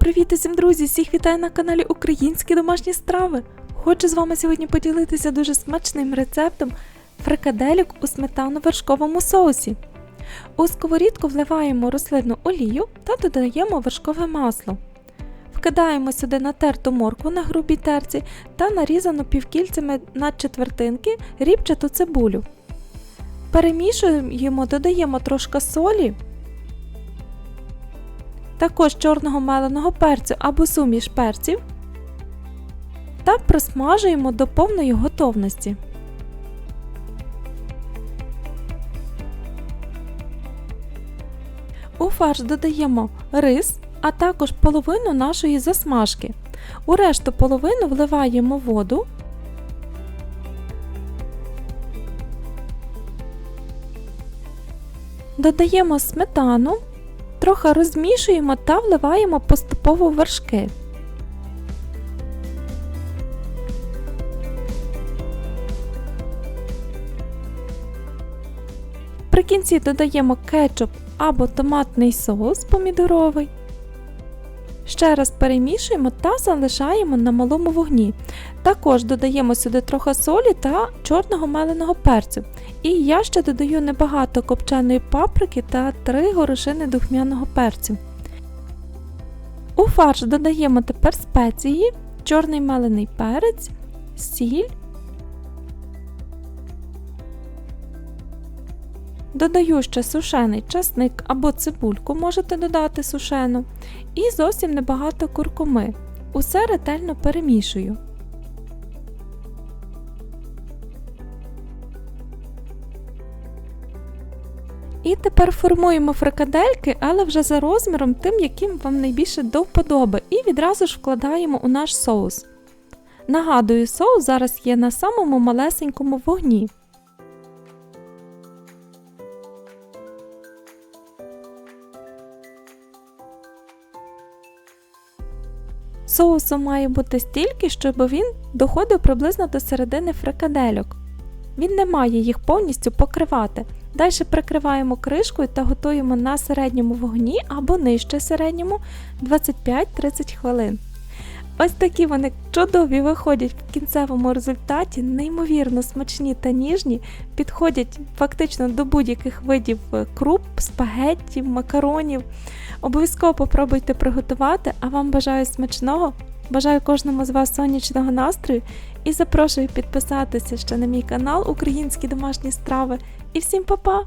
Привіт усім друзі! Всіх вітаю на каналі Українські домашні страви. Хочу з вами сьогодні поділитися дуже смачним рецептом фрикаделік у сметано-вершковому соусі. У сковорідку вливаємо рослинну олію та додаємо вершкове масло. Вкидаємо сюди натерту моркву на грубій терці та нарізану півкільцями на четвертинки рібчату цибулю. Перемішуємо, додаємо трошки солі також чорного меленого перцю або суміш перців та просмажуємо до повної готовності. У фарш додаємо рис, а також половину нашої засмажки. У решту половину вливаємо воду. Додаємо сметану Трохи розмішуємо та вливаємо поступово вершки. При кінці додаємо кетчуп або томатний соус помідоровий. Ще раз перемішуємо та залишаємо на малому вогні. Також додаємо сюди трохи солі та чорного меленого перцю. І я ще додаю небагато копченої паприки та 3 горошини духмяного перцю. У фарш додаємо тепер спеції, чорний мелений перець, сіль. Додаю ще сушений часник або цибульку можете додати сушену. І зовсім небагато куркуми. Усе ретельно перемішую. І тепер формуємо фрикадельки, але вже за розміром тим, яким вам найбільше до вподоби, і відразу ж вкладаємо у наш соус. Нагадую, соус зараз є на самому малесенькому вогні. Соусу має бути стільки, щоб він доходив приблизно до середини фрикадельок. Він не має їх повністю покривати. Далі прикриваємо кришкою та готуємо на середньому вогні або нижче середньому 25-30 хвилин. Ось такі вони чудові виходять в кінцевому результаті, неймовірно смачні та ніжні, підходять фактично до будь-яких видів круп, спагетті, макаронів. Обов'язково попробуйте приготувати, а вам бажаю смачного! Бажаю кожному з вас сонячного настрою і запрошую підписатися ще на мій канал Українські домашні страви. І всім па-па!